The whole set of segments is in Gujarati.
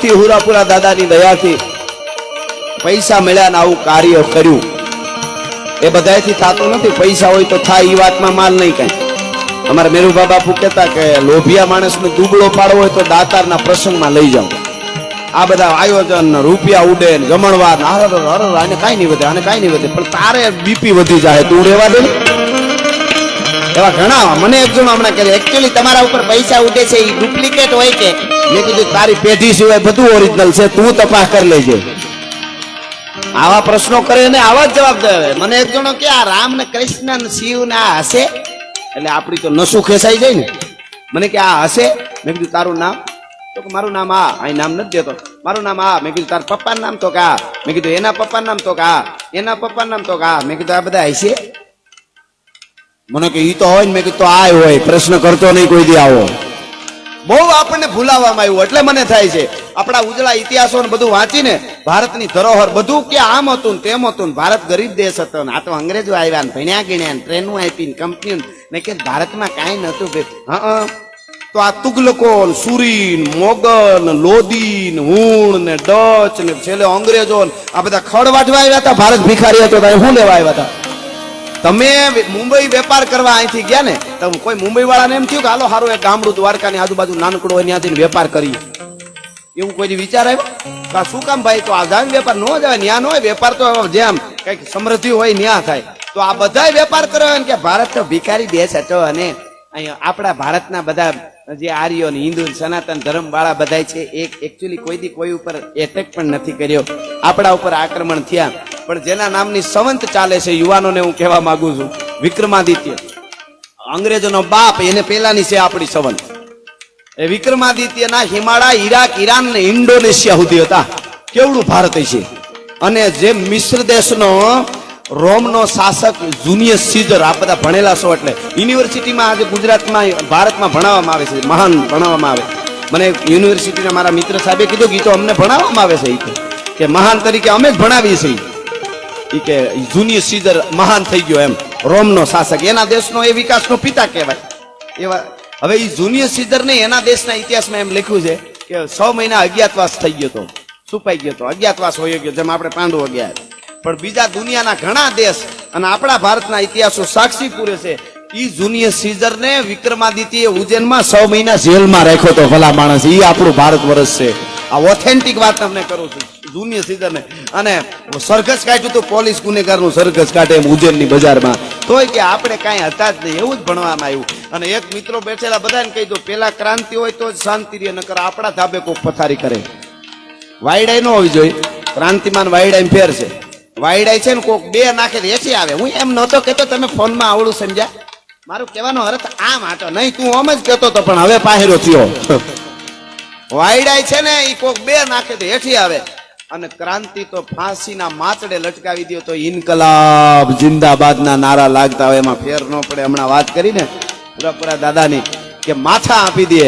પ્રેમથી હુરાપુરા દાદાની દયાથી પૈસા મળ્યા ને આવું કાર્ય કર્યું. એ બધાયથી થતું નથી પૈસા હોય તો થાય એ વાતમાં માલ નહીં કઈ. અમારા મેરુભા બાપુ કહેતા કે લોભિયા માણસને દુબળો પાડવો હોય તો દાતારના પ્રસંગમાં લઈ જાઓ. આ બધા આયોજન રૂપિયા ઉડે જમણવાર હર હર, આને કાંઈ નહીં વધે આને કાંઈ નહીં વધે પણ તારે બીપી વધી જાય તું રહેવા દે ને. એવા ઘણા મને એક જણો હમણાં કરે એકચ્યુઅલી તમારા ઉપર પૈસા ઉડે છે એ ડુપ્લિકેટ હોય કે? મેં કીધું, તારી પેઢી સિવાય બધું ઓરિજિનલ છે, તું તપાસ કરી લેજે. આવા પ્રશ્નો કરે ને આવા જ જવાબ દે મને એક જણો કે આ રામ ને કૃષ્ણ ને શિવ ને આ હશે? એટલે આપણી તો નસું ખેસાઈ જાય ને. મને કે આ હશે? મેં કીધું, તારું નામ? તો કે, મારું નામ આ. અહીં નામ નથી દેતો. મારું નામ આ. મેં કીધું, તાર પપ્પાનું નામ તો કે? મેં કીધું, એના પપ્પાનું નામ તો કે? એના પપ્પાનું નામ તો કે? મેં કીધું, આ બધા હશે? મને કે ઈ તો હોય ને, મેં કીધું તો આ હોય, પ્રશ્ન કરતો નહીં કોઈ દી આવો. બહુ આપણને ભૂલાવવામાં આવ્યું, એટલે મને થાય છે. આપણા ઉજળા ઇતિહાસો ને બધું વાંચીને ભારતની ધરોહર બધું કે આમ હતું ને તેમ હતું ને ભારત ગરીબ દેશ હતો ને, આ તો અંગ્રેજો આવ્યા ને, ભણ્યા ગણ્યા ને, ટ્રેનો આપી ને, કંપનીઓ ને. કે ભારતમાં કાંઈ નહોતું ભાઈ હા તો આ તુગલકો સુરીન મોગન લોદીન હુણ ને, ડચ ને, છેલ્લે અંગ્રેજો આ બધા ખડ વાટવા આવ્યા હતા, ભારત ભિખારી હતો શું લેવા આવ્યા હતા? તમે મુંબઈ વેપાર કરવા અહીંથી ગયા ને, તો કોઈ મુંબઈ વાળાને એમ થયું કે, હાલો, હારું, એક ગામડું દ્વારકાની આજુબાજુ નાનકડું હોય, ત્યાંથી વેપાર કરીએ. એવું કોઈ વિચાર આવ્યો? શું કામ ભાઈ? તો આધાર વેપાર ન જવાય ન્યા ન હોય, વેપાર તો જેમ કંઈક સમૃદ્ધિ હોય, ન્યા થાય. તો આ બધા વેપાર કર્યો કે ભારત તો ભિખારી દેશ હતો અને અહીંયા આપણા ભારતના બધા જે આર્યો હિન્દુ સનાતન ધર્મ વાળા બધા છે, એક એકચ્યુઅલી કોઈ દી કોઈ ઉપર એટેક પણ નથી કર્યો. આપણા ઉપર આક્રમણ થયા. પણ જેના નામની સંવંત ચાલે છે, યુવાનોને હું કહેવા માંગુ છું, વિક્રમાદિત્ય. અંગ્રેજોનો બાપ, એને પહેલાની છે આપણી સંવંત. એ વિક્રમાદિત્યના હિમાળા, ઈરાક, ઈરાન ને ઇન્ડોનેશિયા સુધી હતા. કેવડું ભારત છે અને જે મિશ્ર દેશનો રોમનો શાસક જુનિયસ સીઝર, આ બધા ભણેલા છો એટલે યુનિવર્સિટીમાં આજે ગુજરાતમાં, ભારતમાં ભણાવવામાં આવે છે, મહાન ભણાવવામાં આવે. મને યુનિવર્સિટીના મારા મિત્ર સાહેબે કીધું કે તો અમને ભણાવવામાં આવે છે કે મહાન તરીકે અમે જ ભણાવીએ છીએ. કે જુનિયર સીઝર મહાન થઈ ગયો એમ. રોમનો શાસક. એના દેશનો એ વિકાસનો પિતા કહેવાય. એવા હવે એ જુનિયર સીઝર ને એના દેશના ઇતિહાસમાં એમ લખ્યું છે કે છ મહિના અજ્ઞાતવાસ થઈ ગયો તો, છુપાઈ ગયો હતો અજ્ઞાતવાસ હોય ગયો, જેમ આપણે પાંડવો ગયા. પણ બીજા દુનિયાના ઘણા દેશ અને આપણા ભારતના ઇતિહાસો સાક્ષી પૂરે છે. એ જુનિયર સીઝર ને વિક્રમાદિત્ય ઉજ્જૈનમાં છ મહિના જેલમાં રાખ્યો હતો ભલા માણસ એ આપણું ભારત વર્ષ છે. આ ઓથેન્ટિક વાત તમને કરું છું. જુનિયર સીઝર ને અને સરઘસ કાઢ્યું તો, પોલીસ ગુનેગારનું સરઘસ કાઢે એમ ઉજ્જૈનની બજારમાં. તોય કે આપણે કાંઈ હતા જ નહીં, એવું જ ભણવામાં આવ્યું. અને એક મિત્રો બેઠેલા બધાને કહી દો પેલા ક્રાંતિ હોય તો જ શાંતિ રહે, નકર આપણા ધાબે કોક પથારી કરે. વાયડાઈ ન હોવી જોઈએ. ક્રાંતિમાન વાયડાઈ ફેર છે. વાયડાઈ છે ને કોક બે નાખે એસી આવે. હું એમ નહોતો કહેતો, તમે ફોનમાં આવડું સમજ્યા. મારું કહેવાનો અર્થ આમ હતો નહીં, તું આમ જ કહેતો તો પણ હવે પાહેરો થયો. વાયડાઈ છે ને એ કોક બે નાખે તો હેઠી આવે. અને ક્રાંતિ તો ફાંસીના માતડે લટકાવી દો તો ઇન્કલાબ જિંદાબાદના નારા લાગતા હોય એમાં ફેર ન પડે. હમણાં વાત કરીને પુરાપુરા દાદાની કે માથા આપી દે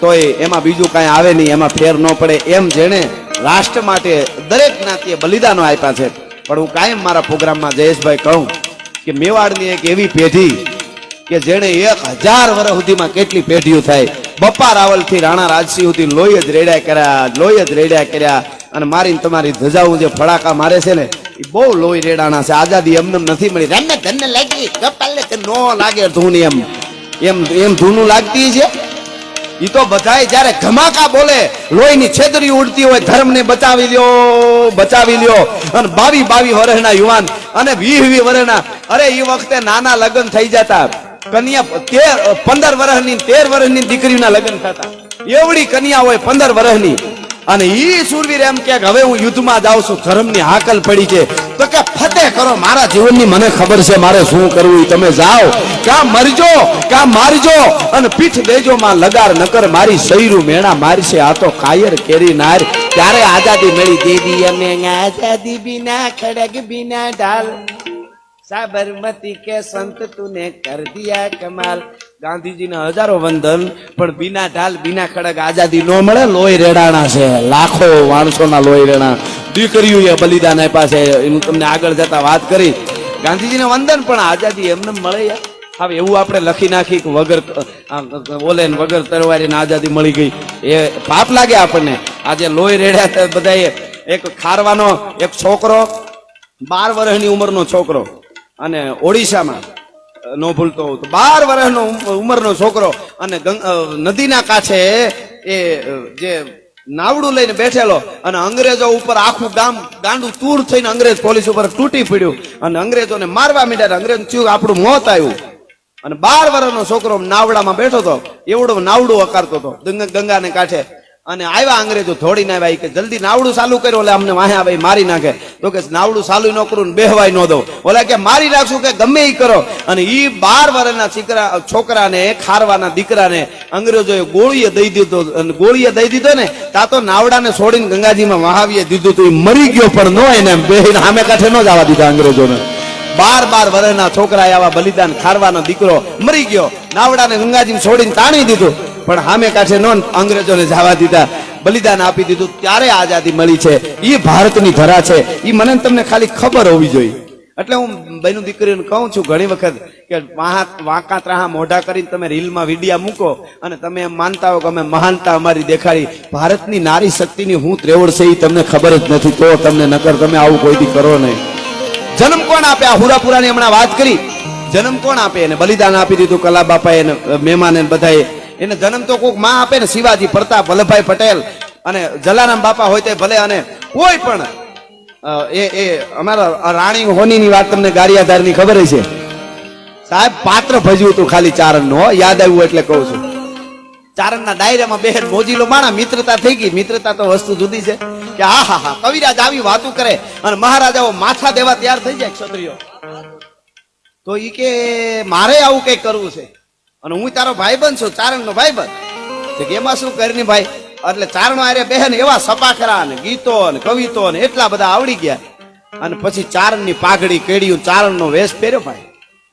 તોય એમાં બીજું કાંઈ આવે નહીં, એમાં ફેર ન પડે. એમ જેણે રાષ્ટ્ર માટે દરેક જ્ઞાતિએ બલિદાનો આપ્યા છે. પણ હું કાયમ મારા પ્રોગ્રામમાં જયેશભાઈ કહું કે મેવાડની એક એવી પેઢી કે જેણે એક હજાર વર્ષ સુધીમાં કેટલી પેઢીઓ થાય. બપ્પા રાવલથી રાણા રાજસિંહ સુધી લોહી જ રેડ્યા કર્યા, લોહી જ રેડ્યા કર્યા. અને મારીને તમારી ધજાઓ જે ફડાકા મારે છે ને, એ બહુ લોહી રેડાણા છે. આઝાદી એમને નથી મળી. રમને ધનને લાગી. ગપાલે તે નો લાગે ધૂન એમ. એમ એમ ધૂનું લાગતી છે. એ તો બધાય જ્યારે ધમાકા બોલે, લોહીની છેદરી ઉડતી હોય, ધર્મને બચાવી લ્યો બચાવી લ્યો. અને બાવી બાવી વર્ષના યુવાન અને વીહ વીહ વર્ષના અરે એ વખતે નાના લગ્ન થઈ જતા. કન્યા તેર, પંદર વર્ષની તેર વર્ષની દીકરીના લગ્ન થતા. એવડી કન્યા હોય પંદર વર્ષની અને ઈ સુરવીર એમ કે હવે હું યુદ્ધમાં જાઉં છું, ધર્મની હાકલ પડી છે. તો કે ફતેહ કરો, મારા જીવનની મને ખબર છે મારે શું કરવું તમે જાઓ, કા મરજો, કા મારજો, અને પીઠ દેજો માં લગાર, નકર મારી સૈરું મેણા મારશે. આ તો કાયર કેરી નાર. ત્યારે આઝાદી મળી. દેવી અમે આઝાદી બિના ખડગ બિના ઢાલ. સાબરમતી કે સંત તુને કર દિયા કમાલ. ગાંધીજીના હજારો વંદન, પણ બિના ઢાલ, બિના ખડક આઝાદી નો મળે. લોહી રેડાણા છે. લાખો માણસોના લોહી રેડા દીકરીઓએ બલિદાન આપ્યા છે. એનું તમને આગળ જતા વાત કરી. ગાંધીજીને વંદન, પણ આઝાદી એમને મળે હવે એવું આપણે લખી નાખી કે વગર ઓલે વગર તરવારી આઝાદી મળી ગઈ. એ પાપ લાગે આપણને. આજે લોહી રેડ્યા બધાએ એક ખારવાનો એક છોકરો, બાર વર્ષની ઉંમરનો છોકરો. અને ઓડિશામાં ન ભૂલતો હોઉં તો, બાર વર્ષનો ઉંમરનો છોકરો અને નદીના કાંઠે એ જે નાવડું લઈને બેઠેલો અને અંગ્રેજો ઉપર આખું ગામ, ગાંડું તૂર થઈને અંગ્રેજ પોલીસ ઉપર તૂટી પડ્યું અને અંગ્રેજોને મારવા માંડ્યા અંગ્રેજ થયું આપણું મોત આવ્યું. અને બાર વર્ષનો છોકરો નાવડામાં બેઠો હતો, એવડો નાવડું અકારતો હતો ગંગાને કાંઠે. અને આવ્યા અંગ્રેજો થોડીને આવ્યા કે જલ્દી નાવડું ચાલુ કર્યો એટલે અમને વાહ્યા ભાઈ મારી નાખે. તો કે નાવડું ચાલુ ન કરું બેહવાય ન દઉં. ઓલા કે મારી નાખશું કે ગમે એ કરો. અને એ બાર વર્ષના છીકરા, છોકરાને, ખારવાના દીકરાને અંગ્રેજોએ ગોળીએ દઈ દીધો, અને ગોળીએ દઈ દીધો ને, તા તો નાવડાને છોડીને ગંગાજીમાં વહાવીએ દીધું તો એ મરી ગયો પણ નો એને બેહીને સામે કાંઠે ન જવા દીધા અંગ્રેજોને. બાર બાર વર્ષના છોકરા આવા બલિદાન ખારવાનો દીકરો મરી ગયો. નાવડાને ગંગાજીને છોડીને તાણી દીધું. પણ સામે કાંઠે નો અંગ્રેજોને જવા દીધા, બલિદાન આપી દીધું, ત્યારે આઝાદી મળી છે. એ ભારતની ધરા છે. એ મને તમને ખાલી ખબર હોવી જોઈએ. એટલે હું બહેનું દીકરીને કહું છું, ઘણી વખત કે વાંકા ત્રાહા મોઢા કરીને તમે રીલમાં વિડિયા મૂકો અને તમે એમ માનતા હો કે અમે મહાનતા અમારી દેખાડી. ભારતની નારી શક્તિની હું ત્રેવડ છે એ તમને ખબર જ નથી. તો તમને નકર તમે આવું કોઈ બી કરો નહીં. જન્મ કોણ આપે? આ હુરાપુરાની હમણાં વાત કરી. જન્મ કોણ આપે એને? બલિદાન આપી દીધું કલા બાપાએ એને મહેમાને બધાએ. એને જન્મ તો કોઈકમાં આપે ને શિવાજી પ્રતાપ, વલ્લભભાઈ પટેલ અને જલારામ બાપા હોય તે ભલે અને કોઈ પણ એ એ અમારા રાણી હોની ની વાત તમને ગારિયાધારની ખબર છે સાહેબ, પાત્ર ભજ્યું હતું ખાલી ચારણનું યાદ આવ્યું એટલે કહું છું. ચારણના ડાયરામાં બેહેન મોજીલો માણા, મિત્રતા થઈ ગઈ. મિત્રતા તો વસ્તુ જુદી છે કે હા હા હા, કવિરાજ આવી વાતું કરે અને મહારાજાઓ માથા દેવા તૈયાર થઈ જાય ક્ષત્રિયો. તો ઈ કે, મારે આવું કંઈક કરવું છે? અને હું તારો ભાઈ બન છું, ચારણનો ભાઈબંધ. તો કે એમાં શું કરી ભાઈ? એટલે ચારણો આરે બહેન એવા સપાખરા ને ગીતો ને કવિતો ને એટલા બધા આવડી ગયા. અને પછી ચારણની પાઘડી કેડિયું ચારણનો વેશ પહેર્યો ભાઈ.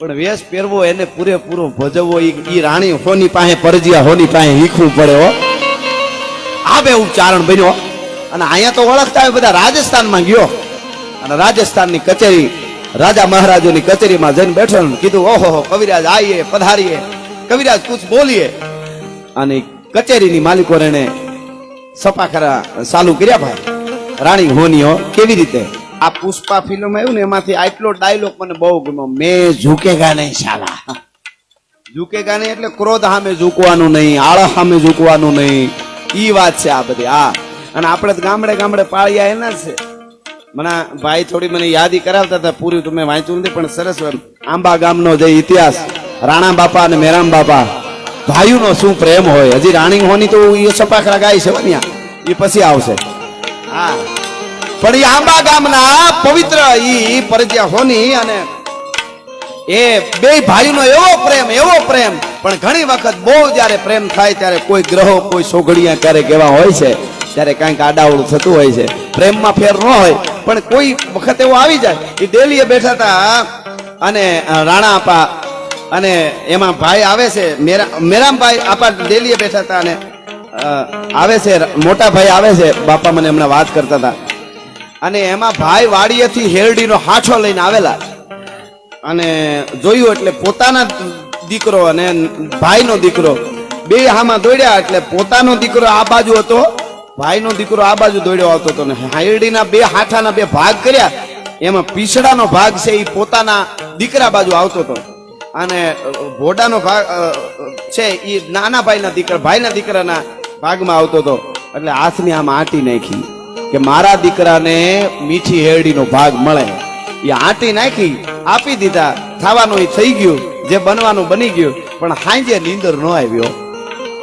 પણ વેશ પહેરવો એને પૂરેપૂરો ભજવવો, ઈ રાણી હોની પાસે પરજિયા હોની પાસે હીખવું પડે હો. આ બે ચારણ બન્યો. અને અહીંયા તો ઓળખતા બધા રાજસ્થાનમાં ગયો. અને રાજસ્થાનની કચેરી, રાજા મહારાજોની કચેરીમાં જઈને બેઠો કીધું, ઓહો કવિરાજ આવીએ પધારીએ. કવિરાજ કુછ બોલીએ. અને કચેરીની માલિકો એને સપાખરા ચાલુ કર્યા ભાઈ. રાણી હોનીઓ કેવી રીતે? આ પુષ્પા ફિલ્મ આવ્યું ને એમાંથી આટલો ડાયલોગ મને બહુ ગમ્યો. મેં ઝૂકેગા નહીં શાલા. ઝૂકેગા નહીં એટલે ક્રોધ સામે ઝૂકવાનું નહીં આળસ સામે ઝૂકવાનું નહીં. ઈ વાત છે આ બધી. આ અને આપણે ગામડે ગામડે પાળિયા એના છે. મને ભાઈ થોડી મને યાદી કરાવતા હતા પૂરી તમે વાંચ્યું નથી પણ સરસ આંબા ગામનો જે ઇતિહાસ. રાણા બાપા અને મેરામ બાપા, ભાઈઓનો શું પ્રેમ હોય? હજી રાણી હોની તો એ સપાખરા ગાય છે હો એ પછી આવશે. હા. પણ આંબા ગામના પવિત્ર ઈ પરજ્યા હોની અને એ બે ભાઈનો એવો પ્રેમ એવો પ્રેમ. પણ ઘણી વખત બહુ જ્યારે પ્રેમ થાય ત્યારે કોઈ ગ્રહો, કોઈ સોઘડિયા ક્યારેક એવા હોય છે, ત્યારે કાંઈક આડાવડું થતું હોય છે. પ્રેમમાં ફેર ન હોય, પણ કોઈ વખત એવો આવી જાય. એ ડેલીએ બેઠા હતા અને રાણા આપા અને એમાં ભાઈ આવે છે, મેરા, મેરામભાઈ આપણા ડેલીએ બેઠા હતા અને આવે છે, મોટા ભાઈ આવે છે, બાપા મને હમણાં વાત કરતા હતા. અને એમાં ભાઈ વાડીએથી હેરડીનો હાઠો લઈને આવેલા. અને જોયું એટલે પોતાના દીકરો અને ભાઈનો દીકરો બે હામાં દોડ્યા એટલે પોતાનો દીકરો આ બાજુ હતો, ભાઈનો દીકરો આ બાજુ દોડ્યો આવતો હતો ને હાયરડીના બે હાથાના બે ભાગ કર્યા. એમાં પીછડાનો ભાગ છે એ પોતાના દીકરા બાજુ આવતો હતો. અને ભોડાનો ભાગ છે એ નાના ભાઈના દીકરા, ભાઈના દીકરાના ભાગમાં આવતો હતો. એટલે હાથની આમ આંટી નાખી કે મારા દીકરાને મીઠી હેરડીનો ભાગ મળે. એ આંટી નાખી, આપી દીધા. ખાવાનું એ થઈ ગયું, જે બનવાનું બની ગયું, પણ હાંજે નીંદર ન આવ્યો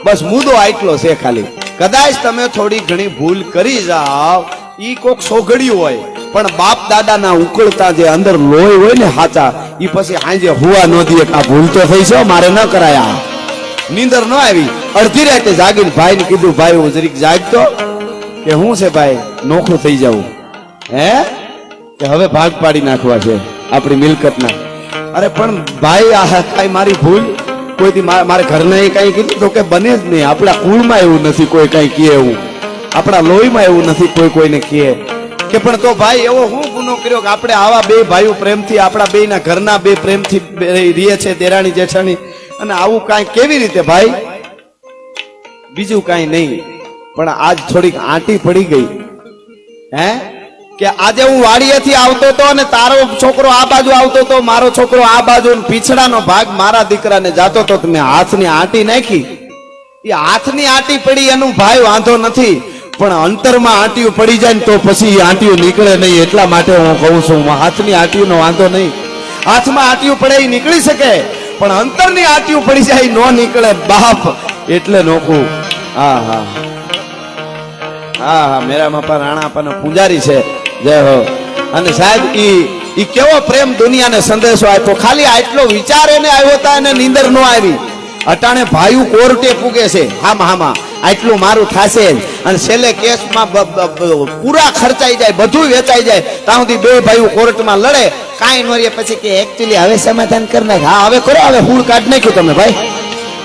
બસ મુદ્દો આટલો છે ખાલી. કદાચ તમે થોડી ઘણી ભૂલ કરી જાઓ, ઈ કોક સોગડ્યું હોય. પણ બાપ દાદાના ઉકળતા જે અંદર લોહી હોય ને હાચા એ પછી હાંજે હુવા ન દે આ ભૂલ તો થઈ છે મારે ન કરાયા નીંદર ન આવી. અડધી રાતે જાગીને ભાઈને કીધું, ભાઈ, હું જરીક જાગતો કે હું છે ભાઈ, નોખું થઈ જાવું હે? કે હવે ભાગ પાડી નાખવા છે આપણી મિલકતના. અરે, પણ ભાઈ, આ કાંઈ મારી ભૂલ? કોઈથી મારા મારે ઘરને કઈ કીધું? તો કે બને જ નહીં. આપણા કુળમાં એવું નથી કોઈ કઈ કહે એવું. આપણા લોહીમાં એવું નથી કોઈ કોઈને કહે. કે પણ તો ભાઈ, એવો હું ગુનો કર્યો કે આપણે આવા બે ભાઈઓ પ્રેમથી, આપણા બેયના ઘરના બે પ્રેમથી રીએ છે દેરાણી જેઠાણી. અને આવું કાંઈ કેવી રીતે ભાઈ? બીજું કાંઈ નહીં. પણ આજ થોડીક આંટી પડી ગઈ. હે? કે આજે હું વાડીએથી આવતો હતો અને તારો છોકરો આ બાજુ આવતો હતો, મારો છોકરો આ બાજુ પીછડાનો ભાગ મારા દીકરાને જાતો તો મેં હાથની આંટી નાખી. એ હાથની આંટી પડી, એનું ભાઈ વાંધો નથી. પણ અંતરમાં આંટીઓ પડી જાય ને તો પછી આંટીઓ નીકળે નહીં. એટલા માટે હું કહું છું હાથની આંટીઓનો વાંધો નહીં. હાથમાં આંટીઓ પડે એ નીકળી શકે, પણ અંતરની આંટીઓ પડી જાય ન નીકળે બાપ. એટલે નોખું હા હા. હા હા, મેરા માપા રાણા આપણને પૂજારી છે. જય હો. અને સાહેબ, ઈ ઈ કેવો પ્રેમ દુનિયાને સંદેશો આપ્યો? ખાલી આટલો વિચાર એને આવ્યો હતા એને નીંદર ન આવી. અટાણે ભાઈઓ કોર્ટે પૂગે છે. હામ, હામાં. આટલું મારું થાશે જ. અને છેલ્લે કેસમાં પૂરા ખર્ચાઈ જાય બધું વેચાઈ જાય. ત્યાં સુધી બે ભાઈઓ કોર્ટમાં લડે. કાંઈ નો રહે, પછી કે એકચ્યુઅલી હવે સમાધાન કરી નાખે. હા, હવે કરો, હવે હુળ કાઢ નાખ્યું તમે ભાઈ.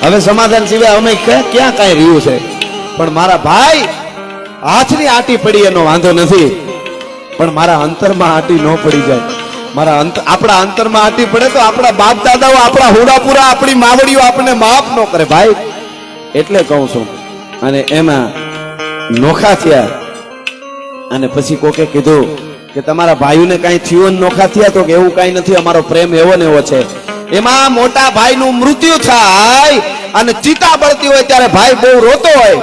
હવે સમાધાન સિવાય અમે ક્યાં કાંઈ રહ્યું છે? પણ મારા ભાઈ, હાથની આટી પડી એનો વાંધો નથી. પણ મારા અંતરમાં આટી ન પડી જાય. મારા અંત આપણા અંતરમાં આટી પડે તો આપણા બાપ દાદાઓ, આપણા હુડાપુરા, આપણી માવડીઓ આપણને માફ ન કરે ભાઈ. એટલે કહું છું અને એમાં નોખા થયા. અને પછી કોકે કીધું કે તમારા ભાઈઓને કાંઈ થયું નોખા થયા તો કે એવું કાંઈ નથી, અમારો પ્રેમ એવો ને એવો છે. એમાં મોટા ભાઈનું મૃત્યુ થાય અને ચિતા બળતી હોય ત્યારે ભાઈ બહુ રોતો હોય.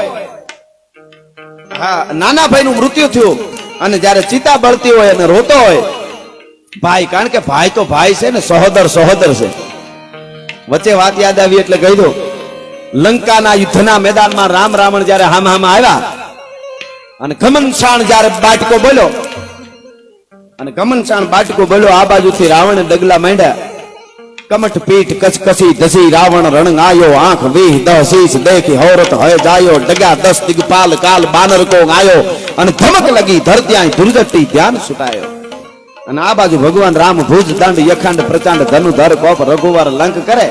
હા, નાના ભાઈનું મૃત્યુ થયું અને જ્યારે ચિતા બળતી હોય અને રોતો હોય, ભાઈ, કારણ કે ભાઈ તો ભાઈ છે ને, સહોદર સહોદર છે. વચ્ચે વાત યાદ આવી એટલે કહી દો લંકાના યુદ્ધના મેદાનમાં રામ રાવણ જ્યારે હામ હામ આવ્યા અને ઘમનસાણ જ્યારે બાટકો બોલ્યો, અને ઘમનસાણ બાટકો બોલ્યો, આ બાજુથી રાવણે ડગલા માંડ્યા. કમઠ પીઠ કચકસી ધસી, રાવણ રણંગ આયો, આંખ વીહ દહ શીશ દેખી, હૌરત હય જાયો, ડગા દસ દિગપાલ કાલ બાનર કો આયો, અને ધમક લગી ધરત્યાય ધુરજટી ધ્યાન સુટાયો અને આ બાજુ ભગવાન રામ ભુજ દંડ યખંડ પ્રચંડ ધનુધર કોપ રઘુવર લંક કરે.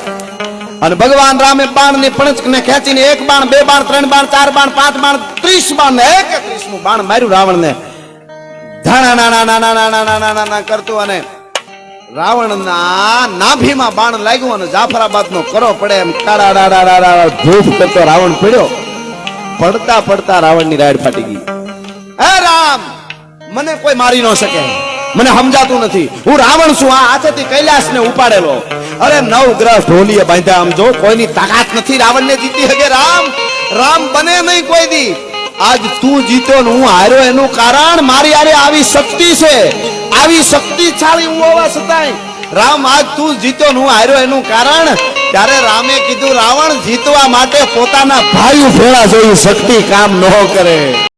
અને ભગવાન રામે બાણની પણચ ને ખેંચીને એક બાણ, બે બાણ, ત્રણ બાણ, ચાર બાણ, પાંચ બાણ, ત્રીસ બાણ ને એક ત્રીસમું બાણ માર્યું રાવણ ને ધાણા નાના નાના નાના નાના નાના કરતું અને રાવણના નાભીમાં બાણ લાગ્યું અને જાફરાબાદ નો કરો પડે એમ કાળા ડાડા ડાડા ધૂપ કરતો રાવણ પડ્યો. પડતા પડતા રાવણની રાડ ફાટી ગઈ. હે રામ, મને કોઈ મારી ન શકે. મને સમજાતું નથી. હું રાવણ છું, આ હાથેથી કૈલાસને ઉપાડેલો. અરે નવ ગ્રહ ઢોલીએ બાંધ્યા આમ જો, કોઈની તાકાત નથી રાવણ ને જીતી શકે રામ. રામ બને નહીં કોઈ દી. આજ તું જીતો ને હું હાર્યો એનું કારણ મારી આરે આવી શક્તિ છે. આવી શક્તિશાળી હું હોવા છતાંય. રામ, આજ તું જીતો ને હું હાર્યો એનું કારણ. ત્યારે રામે કીધું, રાવણ જીતવા માટે પોતાના ભાઈ ભેળા જોઈ શક્તિ કામ ન કરે.